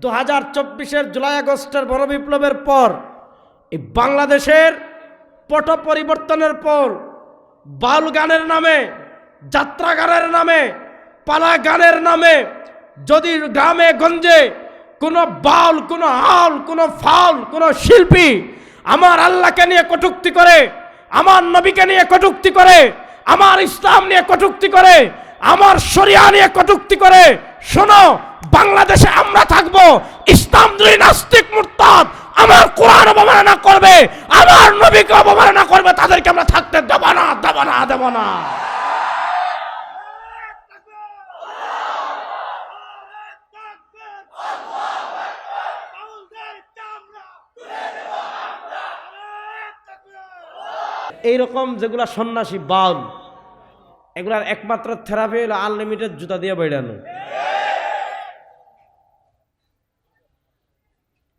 দু হাজার চব্বিশের জুলাই আগস্টের বড় বিপ্লবের পর, এই বাংলাদেশের পট পরিবর্তনের পর বাউল গানের নামে যাত্রা গানের নামে পালা গানের নামে, যদি গ্রামে, গঞ্জে কোনো বাউল, কোনো হাল কোনো ফাউল, কোনো শিল্পী আমার আল্লাহকে নিয়ে কটুক্তি করে, আমার নবীকে নিয়ে কটুক্তি করে, আমার ইসলাম নিয়ে কটুক্তি করে, আমার শরিয়া নিয়ে কটুক্তি করে, শোনো বাংলাদেশে আমরা থাকব। ইসলাম নাস্তিক, মুরতাদ, আমার কোরআন অবমাননা করবে, আমার নবীকে অবমাননা করবে, তাদেরকে আমরা থাকতে দেব না দেব না দেব না। এইরকম যেগুলা সন্ন্যাসী বাউল, এগুলার একমাত্র থেরাপি হলো আনলিমিটেড জুতা দিয়ে বেড়ানো।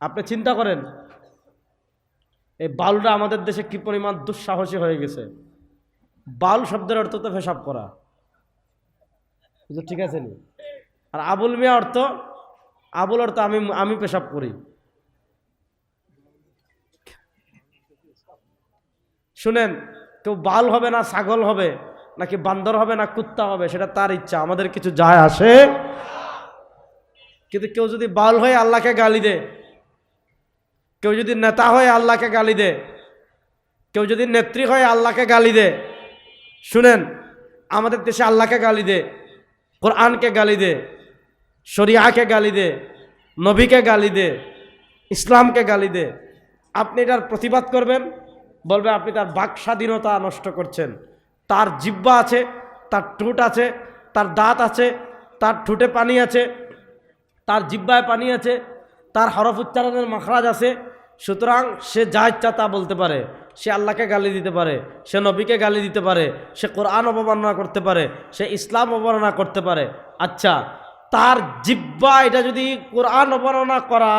আপনি চিন্তা করেন এই বাউলটা আমাদের দেশে কি পরিমাণ দুঃসাহসী হয়ে গেছে। বাল শব্দের অর্থ তো পেশাব করা। বুঝছ, ঠিক আছে নি? আর আবুল মিয়া অর্থ আবুল অর্থ আমি আমি পেশাব করি। শুনেন কেউ বাল হবে না ছাগল হবে নাকি বান্দর হবে না কুত্তা হবে সেটা তার ইচ্ছা আমাদের কিছু যায় আসে। কিন্তু কেউ যদি বাল হয়ে আল্লাহকে গালি দে কেউ যদি নেতা হয় আল্লাহকে গালি দে, কেউ যদি নেত্রী হয়ে আল্লাহকে গালি দে, শুনেন, আমাদের দেশে আল্লাহকে গালি দে, কোরআনকে গালি দে, শরিয়াকে গালি দে, নবীকে গালি দে, ইসলামকে গালি দে, আপনি এটার প্রতিবাদ করবেন বলবে আপনি তার বাক স্বাধীনতা নষ্ট করছেন, তার জিব্বা আছে, তার ঠোঁট আছে, তার দাঁত আছে, তার ঠোঁটে পানি আছে, তার জিব্বায় পানি আছে, তার হরফ উচ্চারণের মাখরাজ আছে সুতরাং সে যা ইচ্ছা তা বলতে পারে। সে আল্লাহকে গালি দিতে পারে, সে নবীকে গালি দিতে পারে, সে কোরআন অবমাননা করতে পারে, সে ইসলাম অবমাননা করতে পারে। আচ্ছা তার জিব্বা এটা যদি কোরআন অবমাননা করা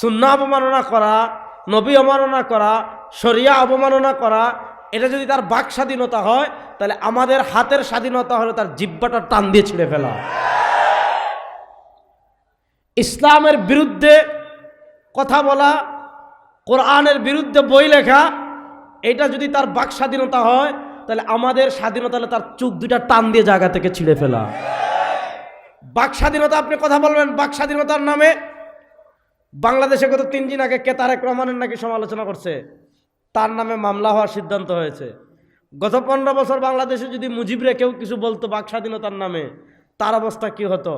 সুন্না অবমাননা করা, নবী অবমাননা করা, শরিয়া অবমাননা করা, এটা যদি তার বাক স্বাধীনতা হয়, তাহলে আমাদের হাতের স্বাধীনতা হলো তার জিব্বাটা টান দিয়ে ছিঁড়ে ফেলা। ইসলামের বিরুদ্ধে কথা বলা কোরআনের বিরুদ্ধে বই লেখা, এটা যদি তার বাক স্বাধীনতা হয়, তাহলে আমাদের স্বাধীনতা হলে তার চোখ দুটা টান দিয়ে জায়গা থেকে ছিঁড়ে ফেলা। বাক স্বাধীনতা, আপনি কথা বলবেন, বাক স্বাধীনতার নামে বাংলাদেশে গত তিন দিন আগে কে তারেক রহমানের নাকি সমালোচনা করছে? তার নামে মামলা হওয়ার সিদ্ধান্ত হয়েছে। গত পনেরো বছর বাংলাদেশে যদি মুজিবরে কেউ কিছু বলতো বাক স্বাধীনতার নামে, তার অবস্থা কি হতো?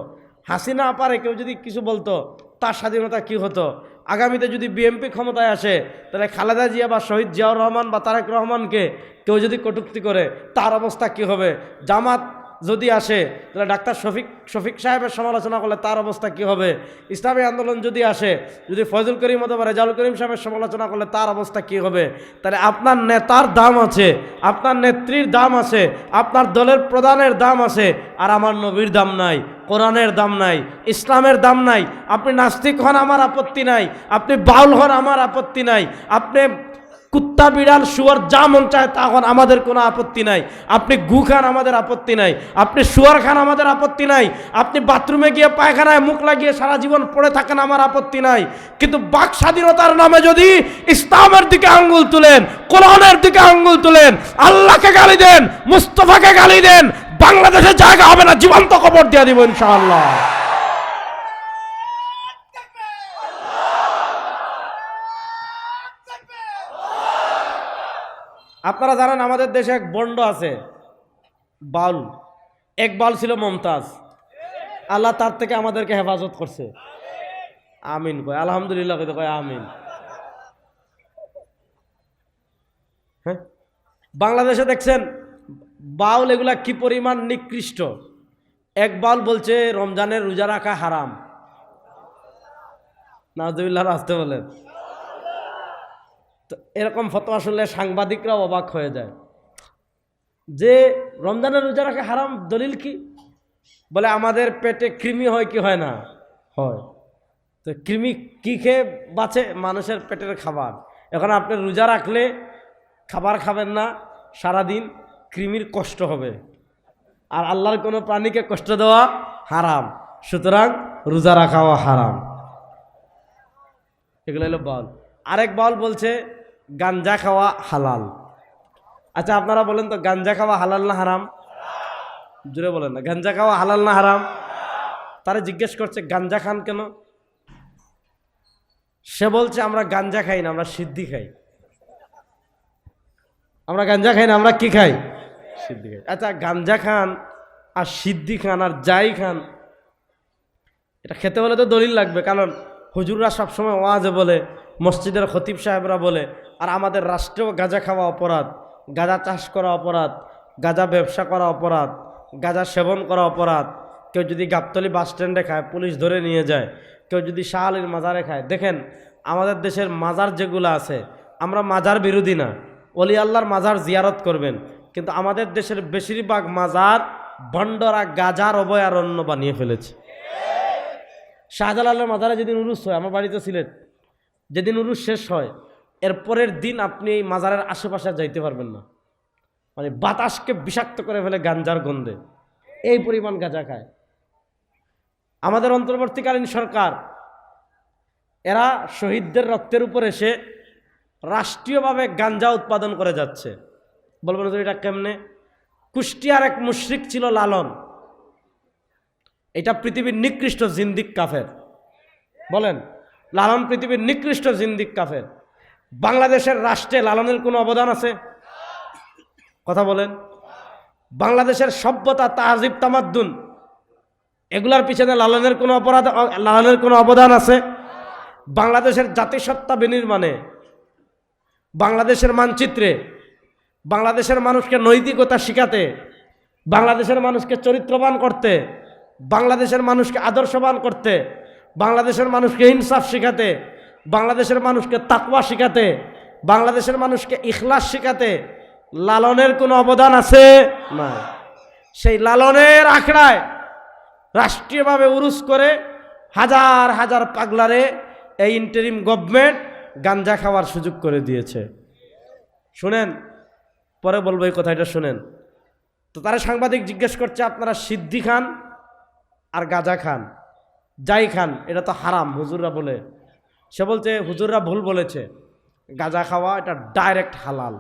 হাসিনা পারে কেউ যদি কিছু বলতো তার স্বাধীনতা কি হতো? আগামীতে যদি বিএমপি ক্ষমতায় আসে, তাহলে খালেদা জিয়া বা শহীদ জিয়াউর রহমান বা তারেক রহমানকে কেউ যদি কটুক্তি করে, তার অবস্থা কি হবে? জামাত যদি আসে, তাহলে ডাক্তার শফিক শফিক সাহেবের সমালোচনা করলে তার অবস্থা কি হবে? ইসলামী আন্দোলন যদি আসে, যদি ফজল করিম অথবা রেজাউল করিম সাহেবের সমালোচনা করলে তার অবস্থা কি হবে? তাহলে আপনার নেতার দাম আছে, আপনার নেত্রীর দাম আছে, আপনার দলের প্রধানের দাম আছে, আর আমার নবীর দাম নাই, কোরআনের দাম নাই, ইসলামের দাম নাই, আপনি নাস্তিক হন আমার আপত্তি নাই, আপনি বাউল হন আমার আপত্তি নাই, আপনি কুত্তা, বিড়াল, শুয়ার যা মন চায় তা হন আমাদের কোনো আপত্তি নাই। আপনি গু খান আমাদের আপত্তি নাই। আপনি শুয়ার খান আমাদের আপত্তি নাই। আপনি বাথরুমে গিয়ে পায়খানায় মুখ লাগিয়ে সারা জীবন পড়ে থাকেন আমার আপত্তি নাই। কিন্তু বাক স্বাধীনতার নামে যদি ইসলামের দিকে আঙ্গুল তুলেন, কোরআনের দিকে আঙ্গুল তুলেন, আল্লাহকে গালি দেন, মুস্তফাকে গালি দেন বাংলাদেশের জায়গা হবে না, জীবন্ত কবর দিয়ে দিব ইনশাআল্লাহ। আপনারা জানেন আমাদের দেশে এক বন্ড আছে। বাউল। এক বাউল ছিল মমতাজ। আল্লাহ তার থেকে আমাদেরকে হেফাজত করছে। আমিন কয়। আলহামদুলিল্লাহ কইতে কয় আমিন। হ্যাঁ? বাংলাদেশে দেখছেন, বাউল এগুলা কি পরিমাণ নিকৃষ্ট? এক বাউল বলছে, রমজানের রোজা রাখা হারাম। নাজুবিল্লাহ আসতে বলেন। তো এরকম ফতোয়া শুনলে সাংবাদিকরাও অবাক হয়ে যায়। যে রমজানের রোজা রাখা হারাম, দলিল কি? বলে, আমাদের পেটে কৃমি হয় কি হয় না? হয়। তো কৃমি কি খেয়ে বাঁচে? মানুষের পেটের খাবার। এখন আপনি রোজা রাখলে খাবার খাবেন না, সারাদিন কৃমির কষ্ট হবে। আর আল্লাহর কোনো প্রাণীকে কষ্ট দেওয়া হারাম। সুতরাং রোজা রাখাও হারাম। এগুলো হলো বাউল আরেক বল বলছে গাঞ্জা খাওয়া হালাল। আচ্ছা আপনারা বলেন তো, গাঞ্জা খাওয়া হালাল না হারাম? জুড়ে বলেন না, গাঞ্জা খাওয়া হালাল না হারাম? তারা জিজ্ঞেস করছে, গাঞ্জা খান কেন? সে বলছে, আমরা গাঞ্জা খাই না, আমরা সিদ্ধি খাই। আমরা গাঞ্জা খাই না, আমরা কি খাই? সিদ্ধি খাই। আচ্ছা গাঞ্জা খান আর সিদ্ধি খান আর যাই খান, এটা খেতে হলে তো দলিল লাগবে। কারণ হুজুররা সবসময় ওয়াজে বলে, মসজিদের খতিব সাহেবরা বলে আর আমাদের রাষ্ট্রেও গাঁজা খাওয়া অপরাধ, গাঁজা চাষ করা অপরাধ, গাঁজা ব্যবসা করা অপরাধ, গাঁজা সেবন করা অপরাধ। কেউ যদি গাবতলি বাস স্ট্যান্ডে খায়, পুলিশ ধরে নিয়ে যায়। কেউ যদি শাহ আলীর মাজারে খায়। দেখেন, আমাদের দেশের মাজার যেগুলো আছে, আমরা মাজার বিরোধী না। অলি আল্লাহর মাজার জিয়ারত করবেন। কিন্তু আমাদের দেশের বেশিরভাগ মাজার ভণ্ডরা গাজার অভয়ারণ্য বানিয়ে ফেলেছে। শাহজালালের মাজারে যেদিন উরুস হয়, আমার বাড়িতে সিলেট, যেদিন উরুস শেষ হয় এর পরের দিন আপনি এই মাজারের আশেপাশে যাইতে পারবেন না। মানে বাতাসকে বিষাক্ত করে ফেলে গাঞ্জার গন্ধে। এই পরিমাণ গাঁজা খায়। আমাদের অন্তর্বর্তীকালীন সরকার, এরা শহীদদের রক্তের উপর এসে রাষ্ট্রীয়ভাবে গাঞ্জা উৎপাদন করে যাচ্ছে। বলবেন তো এটা কেমনে? কুষ্টিয়ার এক মুশরিক ছিল লালন। এটা পৃথিবীর নিকৃষ্ট জিন্দিক কাফের। বলেন, লালন পৃথিবীর নিকৃষ্ট জিন্দিক কাফের। বাংলাদেশের রাষ্ট্রে লালনের কোনো অবদান আছে? কথা বলেন। বাংলাদেশের সভ্যতা তাহজিব তামাদ্দুন, এগুলার পিছনে লালনের কোনো অপরাধ, লালনের কোনো অবদান আছে? বাংলাদেশের জাতিসত্তা বিনির্মাণে, বাংলাদেশের মানচিত্রে, বাংলাদেশের মানুষকে নৈতিকতা শিখাতে, বাংলাদেশের মানুষকে চরিত্রবান করতে, বাংলাদেশের মানুষকে আদর্শবান করতে, বাংলাদেশের মানুষকে ইনসাফ শিখাতে বাংলাদেশের মানুষকে তাকওয়া শেখাতে বাংলাদেশের মানুষকে ইখলাস শেখাতে লালনের কোনো অবদান আছে? না সেই লালনের আখড়ায় রাষ্ট্রীয়ভাবে উরুস করে হাজার হাজার পাগলারে এই ইন্টারিম গভর্নমেন্ট গাঞ্জা খাওয়ার সুযোগ করে দিয়েছে। শুনেন পরে বলব এই কথাটা শুনেন। তো তারা সাংবাদিক জিজ্ঞেস করছে আপনারা সিদ্ধি খান আর গাজা খান যাই খান এটা তো হারাম হুজুররা বলে। সে বলছে, হুজুররা ভুল বলেছে। গাঁজা খাওয়া এটা ডাইরেক্ট হালাল।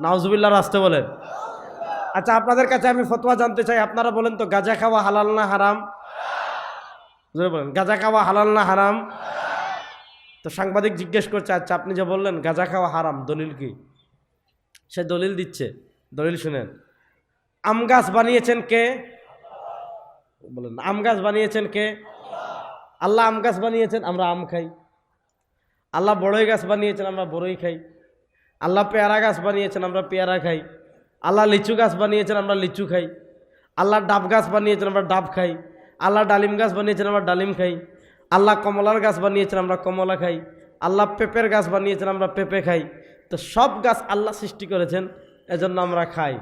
নাউজুবিল্লাহ আসতে বলেন। আচ্ছা আপনাদের কাছে আমি ফতোয়া জানতে চাই, আপনারা বলেন তো, গাঁজা খাওয়া হালাল না হারাম? বলেন, গাঁজা খাওয়া হালাল না হারাম? তো সাংবাদিক জিজ্ঞেস করছে আচ্ছা আপনি যে বললেন গাঁজা খাওয়া হারাম, দলিল কি? সে দলিল দিচ্ছে। দলিল শুনেন। আম গাছ বানিয়েছেন কে? বলেন, আম গাছ বানিয়েছেন কে? আল্লাহ আম গাছ বানিয়েছেন, আমরা আম খাই। আল্লাহ বড়ই গাছ বানিয়েছেন, আমরা বড়ই খাই। আল্লাহ পেয়ারা গাছ বানিয়েছেন, আমরা পেয়ারা খাই। আল্লাহ লিচু গাছ বানিয়েছেন, আমরা লিচু খাই। আল্লাহ ডাব গাছ বানিয়েছেন, আমরা ডাব খাই। আল্লাহ ডালিম গাছ বানিয়েছেন, আমরা ডালিম খাই। আল্লাহ কমলার গাছ বানিয়েছেন, আমরা কমলা খাই। আল্লাহ পেঁপের গাছ বানিয়েছেন, আমরা পেঁপে খাই। তো সব গাছ আল্লাহ সৃষ্টি করেছেন, এজন্য আমরা খাই।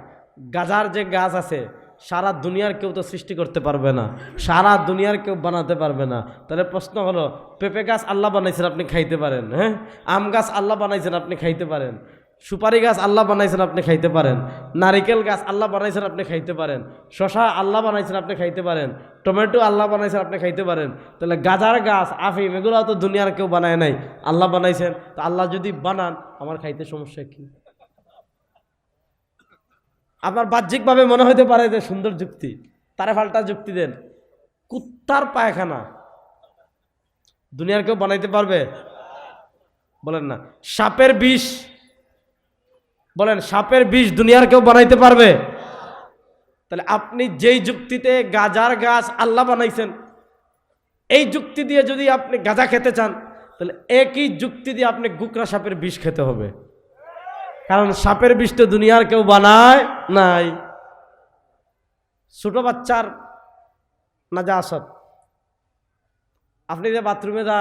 গাজার যে গাছ আছে সারা দুনিয়ার কেউ তো সৃষ্টি করতে পারবে না, সারা দুনিয়ার কেউ বানাতে পারবে না। তাহলে প্রশ্ন হলো, পেঁপে গাছ আল্লাহ বানাইছেন আপনি খাইতে পারেন হ্যাঁ? আম গাছ আল্লাহ বানাইছেন আপনি খাইতে পারেন। সুপারি গাছ আল্লাহ বানাইছেন আপনি খাইতে পারেন। নারিকেল গাছ আল্লাহ বানাইছেন আপনি খাইতে পারেন। শশা আল্লাহ বানাইছেন আপনি খাইতে পারেন। টমেটো আল্লাহ বানাইছেন আপনি খাইতে পারেন। তাহলে গাজার গাছ, আফিম এগুলো তো দুনিয়ার কেউ বানায় নাই। আল্লাহ বানাইছেন। তো আল্লাহ যদি বানান, আমার খাইতে সমস্যা কি? আপনার বাহ্যিকভাবে মনে হতে পারে যে সুন্দর যুক্তি। তারে ফাল্টা যুক্তি দেন। কুত্তার পায়খানা। দুনিয়ার কেউ বানাইতে পারবে? বলেন না। সাপের বিষ। বলেন, সাপের বিষ দুনিয়ার কেউ বানাইতে পারবে? তাহলে আপনি যেই যুক্তিতে গাজার গাছ আল্লাহ বানাইছেন, এই যুক্তি দিয়ে যদি আপনি গাজা খেতে চান, তাহলে একই যুক্তি দিয়ে আপনি গুকরা সাপের বিষ খেতে হবে। কারণ সাপের বিষ তো দুনিয়ার কেউ বানায় নাই। ছোট বাচ্চার না যা আসত আপনি যে বাথরুমে যা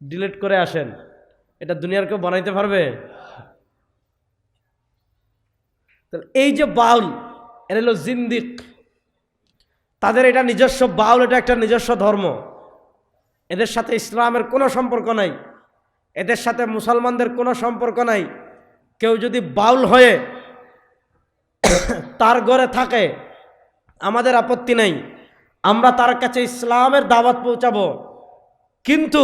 ডিলিট করে আসেন, এটা দুনিয়ার কেউ বানাইতে পারবে? এই যে বাউল এটা হলো জিন্দিক। তাদের এটা নিজস্ব বাউল, এটা একটা নিজস্ব ধর্ম। এদের সাথে ইসলামের কোনো সম্পর্ক নাই। এদের সাথে মুসলমানদের কোনো সম্পর্ক নাই। কেউ যদি বাউল হয়ে তার ঘরে থাকে, আমাদের আপত্তি নাই। আমরা তার কাছে ইসলামের দাওয়াত পৌঁছাবো। কিন্তু,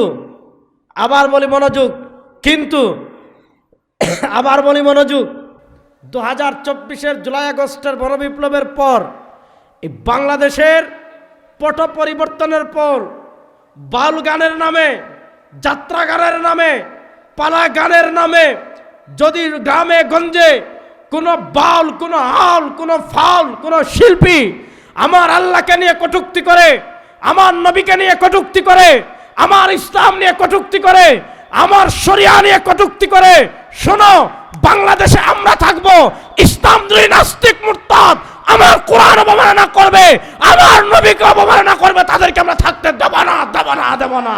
আবার বলি মনোযোগ, কিন্তু, আবার বলি মনোযোগ দু হাজার চব্বিশের জুলাই আগস্টের গণবিপ্লবের পর, এই বাংলাদেশের পট পরিবর্তনের পর, বাউল গানের নামে যাত্রা গানের নামে পালা গানের নামে, যদি গ্রামে, গঞ্জে কোনো বাউল, কোনো হাল, কোনো ফাউল, কোনো শিল্পী আমার আল্লাহকে নিয়ে কটুক্তি করে, আমার নবীকে নিয়ে কটুক্তি করে, আমার ইসলাম নিয়ে কটুক্তি করে, আমার শরিয়া নিয়ে কটুক্তি করে, শোনো, বাংলাদেশে আমরা থাকব, ইসলাম দুই নাস্তিক মুরতাদ, আমার কোরআন অবমাননা করবে, আমার নবীকে অবমাননা করবে, তাদেরকে আমরা থাকতে দেব না দেব না দেব না।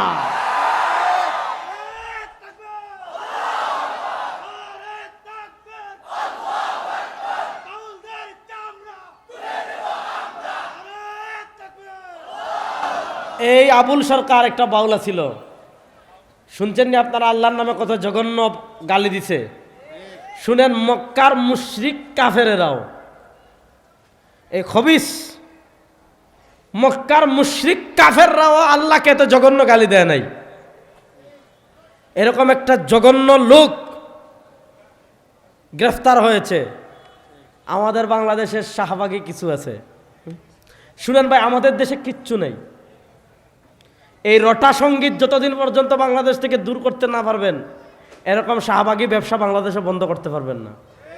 এই আবুল সরকার একটা বাউলা ছিল। শুনছেন নি আপনারা? আল্লাহর নামে কত জঘন্য গালি দিছে। শুনেন, মক্কার মুশরিক কাফেরেরাও। এই খবিস, মক্কার মুশরিক কাফেররাও আল্লাহকে এত জঘন্য গালি দেয় নাই। এরকম একটা জঘন্য লোক গ্রেফতার হয়েছে। আমাদের বাংলাদেশের শাহবাগে কিছু আছে। শুনেন ভাই, আমাদের দেশে কিচ্ছু নেই। এই রটা সংগীত যতদিন পর্যন্ত বাংলাদেশ থেকে দূর করতে না পারবেন, এরকম শাহবাগী ব্যবসা বাংলাদেশে বন্ধ করতে পারবেন না।